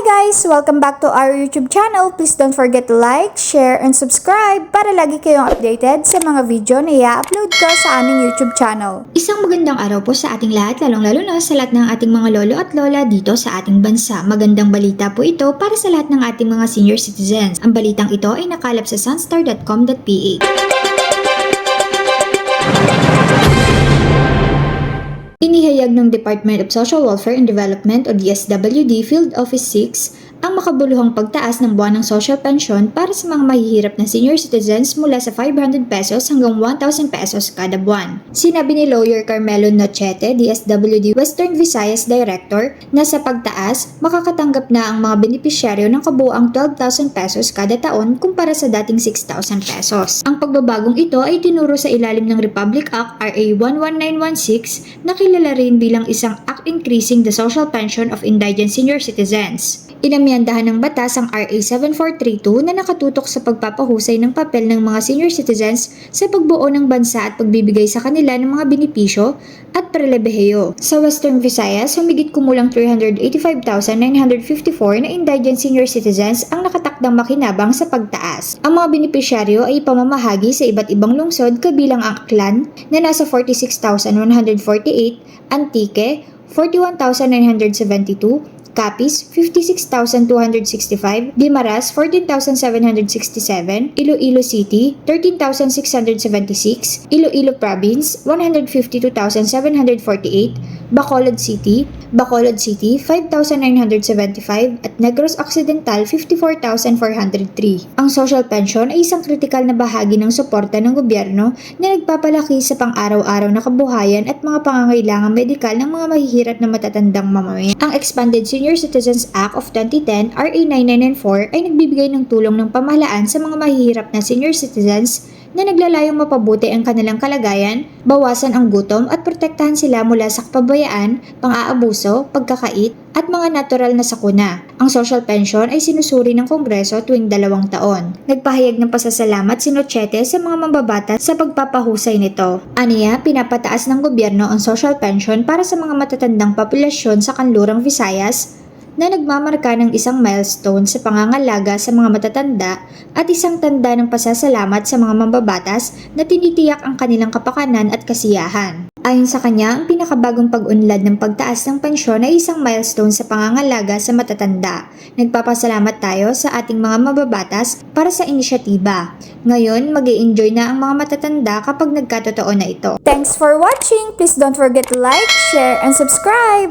guys! Welcome back to our YouTube channel. Please don't forget to like, share, and subscribe para lagi kayong updated sa mga video na i-upload ko sa aming YouTube channel. Isang magandang araw po sa ating lahat, lalong-lalo na sa lahat ng ating mga lolo at lola dito sa ating bansa. Magandang balita po ito para sa lahat ng ating mga senior citizens. Ang balitang ito ay nakalap sa sunstar.com.ph. Inihayag ng Department of Social Welfare and Development o DSWD Field Office 6 ang makabuluhang pagtaas ng buwan ng social pension para sa mga mahihirap na senior citizens mula sa 500 pesos hanggang 1,000 pesos kada buwan. Sinabi ni lawyer Carmelo Nochete, DSWD Western Visayas Director, na sa pagtaas, makakatanggap na ang mga benepisyaryo ng kabuoang 12,000 pesos kada taon kumpara sa dating 6,000 pesos. Ang pagbabagong ito ay tinuro sa ilalim ng Republic Act RA 11916 na kilala rin bilang isang act increasing the social pension of indigent senior citizens. Inamyandahan ng batas ang RA 7432 na nakatutok sa pagpapahusay ng papel ng mga senior citizens sa pagbuo ng bansa at pagbibigay sa kanila ng mga benepisyo at prilebeheyo. Sa Western Visayas, humigit kumulang 385,954 na indigent senior citizens ang nakatakdang makinabang sa pagtaas. Ang mga benepisyaryo ay ipamamahagi sa iba't ibang lungsod kabilang ang Aklan na nasa 46,148, Antique 41,972, Capiz, 56,265, Dimaras, 14,767, Iloilo City, 13,676, Iloilo Province, 152,748, Bacolod City, Bacolod City, 5,975 at Negros Occidental, 54,403. Ang social pension ay isang kritikal na bahagi ng suporta ng gobyerno na nagpapalaki sa pang-araw-araw na kabuhayan at mga pangangailangan medikal ng mga mahihirap na matatandang mamamayan. Ang Expanded Senior Citizens Act of 2010, RA 9994, ay nagbibigay ng tulong ng pamahalaan sa mga mahihirap na senior citizens na naglalayong mapabuti ang kanilang kalagayan, bawasan ang gutom at protektahan sila mula sa kapabayaan, pang-aabuso, pagkakait, at mga natural na sakuna. Ang social pension ay sinusuri ng Kongreso tuwing dalawang taon. Nagpahayag ng pasasalamat si Nochete sa mga mambabata sa pagpapahusay nito. Aniya, pinapataas ng gobyerno ang social pension para sa mga matatandang populasyon sa kanlurang Visayas na nagmamarka ng isang milestone sa pangangalaga sa mga matatanda at isang tanda ng pasasalamat sa mga mambabatas na tinitiyak ang kanilang kapakanan at kasiyahan. Ayon sa kanya, ang pinakabagong pag-unlad ng pagtaas ng pensyon ay isang milestone sa pangangalaga sa matatanda. Nagpapasalamat tayo sa ating mga mababatas para sa inisyatiba. Ngayon, mag enjoy na ang mga matatanda kapag nagkatotoo na ito. Thanks for watching! Please don't forget to like, share, and subscribe!